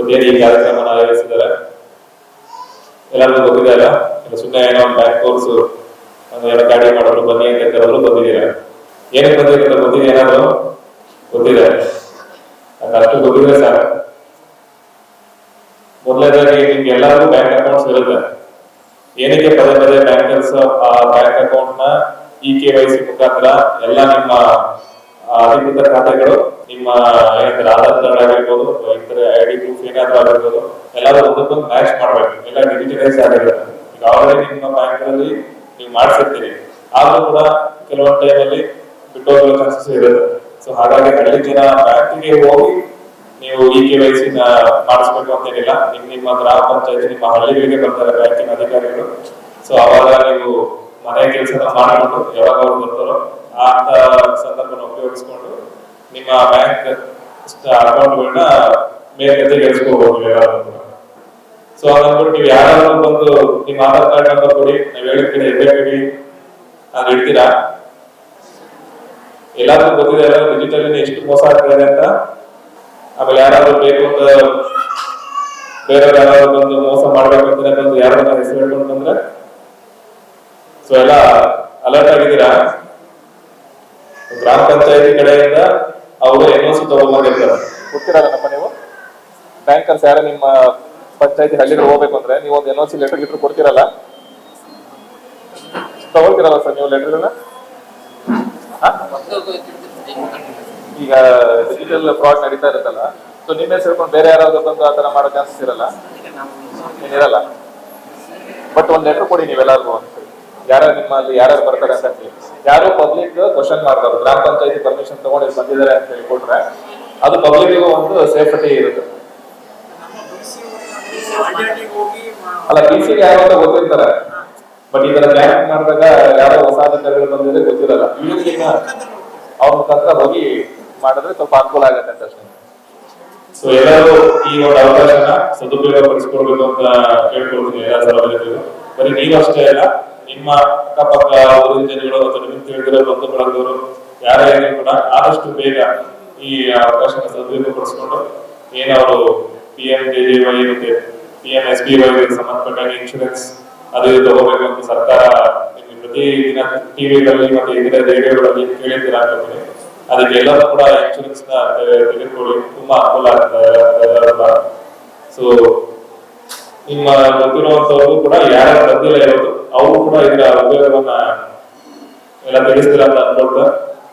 ಉದ್ಯಮ ಈ ಆಯೋಜಿಸಿದ್ದಾರೆ. ಎಲ್ಲರಿಗೂ ಗೊತ್ತಿದೆ ಅಲ್ಲ ಸುಮ್ಮನೆ ಏನೋ ಬ್ಯಾಕ್ ಕೋರ್ಸ್ ಒಂದು ಏನೋ ಗಾಡಿ ಮಾಡೋರು ಬನ್ನಿ ಅಂತ ಕರೆದ್ರು ಬಂದಿದ್ದೀರಾ? ಏನಕ್ಕೆ ಬಂದಿದ್ದೀರ ಗೊತ್ತಿದೆ ಏನಾದ್ರು? ಗೊತ್ತಿದೆ. ಅದಷ್ಟು ಗೊತ್ತಿದೆ ಸರ್. ಮೊದಲನೇದಾಗಿ ನಿಮ್ಗೆ ಎಲ್ಲರಿಗೂ ಬ್ಯಾಂಕ್ ಅಕೌಂಟ್ಸ್ ಇರುತ್ತೆ. ಏನಕ್ಕೆ ಪದೇ ಪದೇ ಬ್ಯಾಂಕರ್ಸ್ ಆ ಬ್ಯಾಂಕ್ ಅಕೌಂಟ್ನ ಇ ಕೆ ವೈ ಸಿ ಮುಖಾಂತರ ಎಲ್ಲ ನಿಮ್ಮ ಅಧಿಕೃತ ಖಾತೆಗಳು ನಿಮ್ಮ ಏನಂತಾರೆ ಆಧಾರ್ ಕಾರ್ಡ್ ಆಗಿರ್ಬೋದು ಇತರ ಐ ಡಿ ಪ್ರೂಫ್ ಏನಾದ್ರೂ ಆಗಿರ್ಬೋದು ಎಲ್ಲರೂ ಒಂದಕ್ಕೊಂದು ಮ್ಯಾಚ್ ಮಾಡ್ಬೇಕು. ಎಲ್ಲ ಡಿಜಿಟಲೈಸ್ ಆಗಿರುತ್ತೆ ಈಗ ಆಲ್ರೆಡಿ ನಿಮ್ಮ ಬ್ಯಾಂಕ್ ಅಲ್ಲಿ ನೀವು ಮಾಡಿಸಿರ್ತೀರಿ. ಆದ್ರೂ ಕೂಡ ಕೆಲವೊಂದು ಟೈಮಲ್ಲಿ ಬಿಟ್ಟು ಹೋಗಲು ಚಾನ್ಸಸ್ ಇರುತ್ತೆ. ಸೊ ಹಾಗಾಗಿ ಹಳ್ಳಿ ಜನ ಬ್ಯಾಂಕಿಗೆ ಹೋಗಿ ನೀವು ಇ ಕೆ ವೈ ಸಿ ಮಾಡಿಸ್ಬೇಕು ಅಂತೇನಿಲ್ಲ. ನಿಮ್, ನಿಮ್ಮ ಗ್ರಾಮ ಪಂಚಾಯತ್, ನಿಮ್ಮ ಹಳ್ಳಿಗಳಿಗೆ ಬರ್ತಾರೆ ಬ್ಯಾಂಕಿನ ಅಧಿಕಾರಿಗಳು. ಸೊ ಅವಾಗ ನೀವು ಮನೆ ಕೆಲಸ ಮಾಡಿಕೊಂಡು ಯಾವಾಗ ಅವ್ರು ಬರ್ತಾರೋ ಆ ಸಂದರ್ಭನ ಉಪಯೋಗಿಸ್ಕೊಂಡು ನಿಮ್ಮ ಬ್ಯಾಂಕ್ ಅಕೌಂಟ್ಗಳನ್ನ ಮೇಲ್ಗತಿಗೆ ಯಾರಾದ್ರೂ. ಸೊ ಅದನ್ಬಿಟ್ಟು ನೀವು ಯಾರಾದ್ರೂ ಬಂದು ನಿಮ್ಮ ಆಧಾರ್ ಕಾರ್ಡ್ ನಂಬರ್ ಕೊಡಿ, ನೀವು ಹೇಳ್ತೀರಿ ಎಲ್ಲೇ ಕೊಡಿ. ಅದ್ ಇಡ್ತೀರಾ? ಎಲ್ಲಾದ್ರೂ ಗೊತ್ತಿದೆ ಎಲ್ಲ ಡಿಜಿಟಲ್ ಎಷ್ಟು ಮೋಸ ಇದೆ ಅಂತ ಆಮೇಲೆ ಯಾರಾದ್ರೂ ಬೇಕು ಅಂತ ಬೇರೆ ಯಾರಾದ್ರೂ ಬಂದು ಮೋಸ ಮಾಡ್ಬೇಕು ಅಂತ ಬಂದು ಯಾರನ್ನ ಹೆಸರು ಹೇಳ್ಕೊಂಡು ಬಂದ್ರೆ? ಸೊ ಎಲ್ಲ ಅಲರ್ಟ್ ಆಗಿದ್ದೀರಾ? ಗ್ರಾಮ ಪಂಚಾಯತಿ ಕಡೆಯಿಂದ ಅವರು ಎನ್ ಸಿ ತಗೊಂಡ್ಬಂದಿರ್ತಾರೆ ನೀವು? ಬ್ಯಾಂಕರ್ಸ್ ಯಾರು ನಿಮ್ಮ ಪಂಚಾಯತಿ ಹಳ್ಳಿಗೆ ಹೋಗ್ಬೇಕು ಅಂದ್ರೆ ನೀವು ಒಂದು ಎನ್ ಸಿ ಲೆಟರ್ ಗಿಟ್ರ್ ಕೊಡ್ತಿರಲ್ಲ? ತಗೊಳ್ತಿರಲ್ಲ ಸರ್ ನೀವು ಲೆಟರ್ಗಳನ್ನ ಈಗ ಡಿಜಿಟಲ್ ಫ್ರಾಡ್ ನಡೀತಾ ಇರುತ್ತಲ್ಲ ಸೊ ನಿಮ್ಮ ಹೆಸರು ಬೇರೆ ಯಾರಾದ್ರೂ ಬಂದು ಆ ತರ ಮಾಡೋ ಚಾನ್ಸಸ್ ಇರಲ್ಲ? ಏನಿರಲ್ಲ ಬಟ್ ಒಂದು ಲೆಟರ್ ಕೊಡಿ ನೀವೆಲ್ಲರಿಗೂ ಯಾರು ನಿಮ್ಮಲ್ಲಿ ಯಾರ್ಯಾರು ಬರ್ತಾರೆ ಅಂತ ಯಾರು ಪಬ್ಲಿಕ್ ಕ್ವಶನ್ ಮಾಡ್ತಾರೆ ಗ್ರಾಮ ಪಂಚಾಯತಿ ಪರ್ಮಿಷನ್ ತಗೊಂಡು ಬಂದಿದ್ದಾರೆ ಅಂತ ಹೇಳಿ ಕೊಟ್ರೆ ಅದು ಪಬ್ಲಿಕ್ಗೂ ಒಂದು ಸೇಫ್ಟಿ ಇರುತ್ತೆ. ಅಲ್ಲ ಪಿ ಸಿ ಯಾರು ಅಂತ ಗೊತ್ತಿರ್ತಾರೆ. ಬಟ್ ಇದರ ಬ್ಯಾಂಕ್ ಮಾಡಿದಾಗ ಯಾರೋ ಹೊಸ ಅಧಿಕಾರಿಗಳು ಬಂದಿದ್ರೆ ಗೊತ್ತಿರಲ್ಲ. ಅವ್ರ ಮುಖಾಂತರ ಹೋಗಿ ಮಾಡಿದ್ರೆ ಸ್ವಲ್ಪ ಅನುಕೂಲ ಆಗತ್ತೆ ಅಂತ ಅಷ್ಟೇ. ಸೊ ಎಲ್ಲರೂ ಈ ಒಂದು ಅವಕಾಶನ ಸದುಪಯೋಗ ಪಡಿಸ್ಕೊಳ್ಬೇಕು ಅಂತ ಕೇಳ್ಕೊಳ್ತೀನಿ ಎಲ್ಲ ಸಾರ್ವಜನಿಕರು ಬರೀ ನೀವು ಅಷ್ಟೇ ಅಲ್ಲ ನಿಮ್ಮ ಅಕ್ಕಪಕ್ಕ ಊರಿನ ಜನಗಳು ಅಥವಾ ನಿಮ್ಗೆ ತಿಳಿದಿರೋ ಬಂಧು ಬಳಗದವರು ಯಾರೇ ಇದ್ರು ಕೂಡ ಆದಷ್ಟು ಬೇಗ ಈ ಅವಕಾಶನ ಸದುಪಯೋಗ ಪಡಿಸ್ಕೊಂಡು ಏನವರು P M J J Y ಮತ್ತೆ P M S B Y ಸಂಬಂಧಪಟ್ಟ ಇನ್ಶೂರೆನ್ಸ್ ಅದು ಇದು ತಗೋಬೇಕು ಅಂತ ಸರ್ಕಾರ ನಿಮ್ಗೆ ಪ್ರತಿದಿನ ಟಿವಿಗಳಲ್ಲಿ ಮತ್ತೆ ಇತರ ರೇಡಿಯೋಗಳಲ್ಲಿ ಕೇಳಿದ್ದೀರಾ ಅನ್ಕೋತೀನಿ ಅದಕ್ಕೆಲ್ಲರೂ ಕೂಡ ಇನ್ಶೂರೆನ್ಸ್ನ ತೆಗೆದುಕೊಳ್ಳಿ. ತುಂಬಾ ಅನುಕೂಲ ಆಗ್ತದೆ ಸೊ ನಿಮ್ಮ ಗೊತ್ತಿರುವಂತವ್ರು ಕೂಡ ಯಾರ್ಯಾರು ಬಂದಿಲ್ಲ ಇರೋದು ಅವರು ಕೂಡ ಇದರ ಉಪಯೋಗವನ್ನ ಎಲ್ಲ ತಿಳಿಸ್ತೀರ ಅಂತ ಅನ್ಕೊಳ್ತಾ